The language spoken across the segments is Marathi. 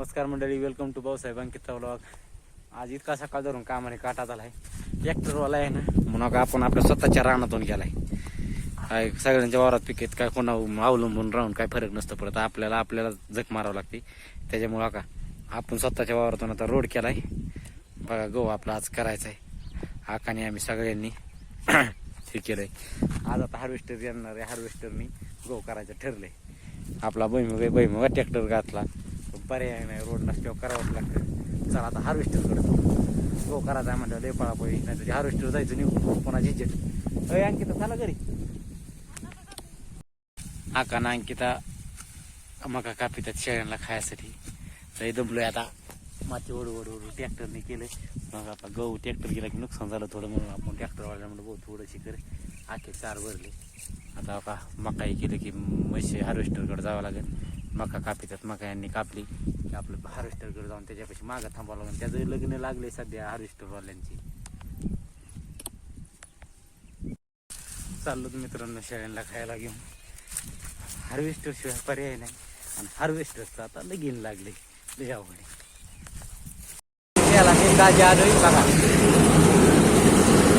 नमस्कार मंडळी welcome to Bhausaheb Ankita blog आज इतका सकाळ धरून कामाने काटात आलाय ट्रॅक्टरवाला आहे ना म्हणून का आपण आपल्या स्वतःच्या रानातून गेलाय. काय सगळ्यांच्या वावरात पिकेत काय कोणा अवलंबून राहून काय फरक नसतं पडत. आपल्याला आपल्याला जख मारावं लागते. त्याच्यामुळं का आपण स्वतःच्या वावरातून आता रोड केलाय. बघा गहू आपला आज करायचा आहे आकाने आम्ही सगळ्यांनी हे केलंय. आज आता हार्वेस्टर येणार आहे हार्वेस्टरनी गहू करायचं ठरलंय. आपला भैमुग भैमुगा ट्रॅक्टर घातला. पर्याय नाही. रोडला स्टॉप करावंच लागतं. चला आता हार्वेस्टरकडे तो करायचा आहे लय पळापळी नाही तुझी हार्वेस्टर जायचं निघून. कोणाची इज्जत? अय अंकिता चला घरी. आका ना अंकिता? मका कापितात शेळ्यांना खायसाठी. लय दमलोय आता. माती ओढू ओढू ओढू ट्रॅक्टरने केलंय. मग आता गहू ट्रॅक्टर गेला की नुकसान झालं थोडं म्हणून. आपण ट्रॅक्टरवाल्या म्हणून बहुत थोडंशी कर. आखे चार भरले. आता का मकाई केलं की म्हशी हार्वेस्टरकडे जावं लागेल. मका कापितात. मका यांनी कापली की आपलं हार्वेस्टरकडे जाऊन त्याच्यापाशी मागं थांबावं लागेल. त्याचं लग्न लागले सध्या हार्वेस्टरवाल्यांची चाललो मित्रांनो शेळ्यांना खायला घेऊन. हार्वेस्टर शिवाय पर्याय नाही. आणि हार्वेस्टरचं आता लगीन लागले. लय आहे. मी ताजी आलोय बघा.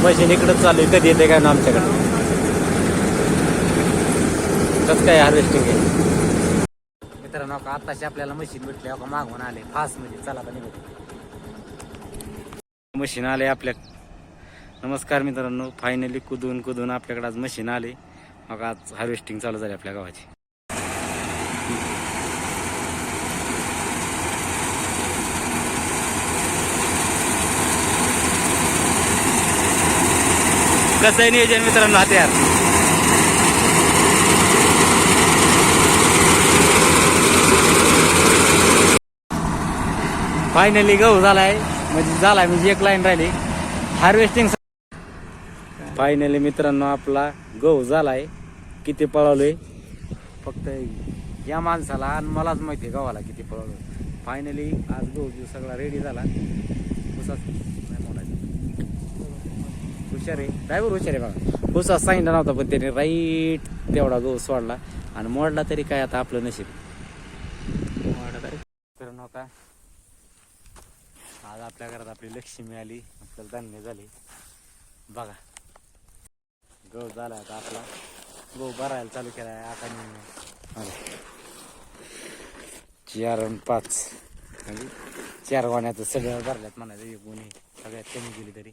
मशीन इकडंच चालू आहे. कधी येते काय ना आमच्याकडं? कसं काय हार्वेस्टिंग आहे? मित्रांनो का आताशी आपल्याला मशीन भेटले का मागवून आले फास्ट म्हणजे चला का निघतो मशीन आले आपल्या. नमस्कार मित्रांनो फायनली कुदून कुदून आपल्याकडे आज मशीन आले. मग आज हार्वेस्टिंग चालू झाली आपल्या गावाची. कसं नियोजन मित्रांनो हाते फायनली गहू झालाय. म्हणजे झालाय म्हणजे एक लाईन राहिली. हार्वेस्टिंग फायनली मित्रांनो आपला गहू झालाय. किती पळवलोय फक्त या माणसाला आणि मलाच माहिती आहे गव्हाला किती पळवलो फायनली आज गहू जो सगळा रेडी झाला. उसाच नाही मोडायचा. हुशार आहे. ड्रायव्हर हुशार आहे बघा. उसात सांगितला नव्हता पण त्याने राईट तेवढा गहू सोडला. आणि मोडला तरी काय आता आपलं नशीब. मोडला तरी नव्हता आज आपल्या घरात आपली लक्ष्मी आली आपल्याला धान्य झाली. बघा. गहू झाला आता आपला. गहू भरायला चालू केला आहे आता चार आणि पाच. म्हणजे चार गोण्याचं सगळं भरल्यात म्हणायचं एक गोणी सगळ्यात कमी गेली तरी.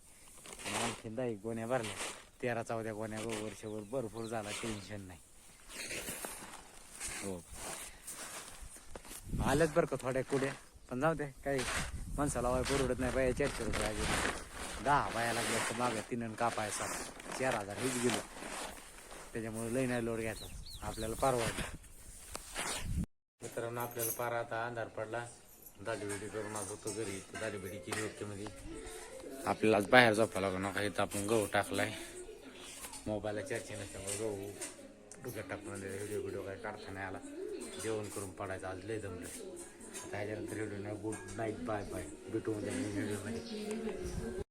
आणखीन दहा एक गोण्या भरल्या तेरा चौदा गोण्या गहू वर्षभर भरपूर झाला टेन्शन नाही. हो. आल्याच बरं का थोड्या कुड्या पण जाऊ दे काही माणसाला वाय परवडत नाही बाया चारशे रुपये आले. दहा बाया लागल्या तर मागं तीन कापाय सात चार हजार हेच गेलो. त्याच्यामुळे लई नाही लोड घ्यायचा. आपल्याला परवडलं. मित्रांनो आपल्याला पार आता अंधार पडला. दाडीबिडी करून आज होतो घरी. दाडीबिडी केली होती मध्ये आपल्याला आज बाहेर झोपायला लागलो. नका इथं आपण गहू टाकलाय. मोबाईलला चर्चे नसल्यामुळे गहू डोक्यात टाकून व्हिडिओ व्हिडिओ काय काढता नाही आला. जेवण करून पडायचं. आज लय जमलं त्याच्यानंतर व्हिडिओ नाही. Good night bye bye. भेटू उद्या व्हिडिओमध्ये.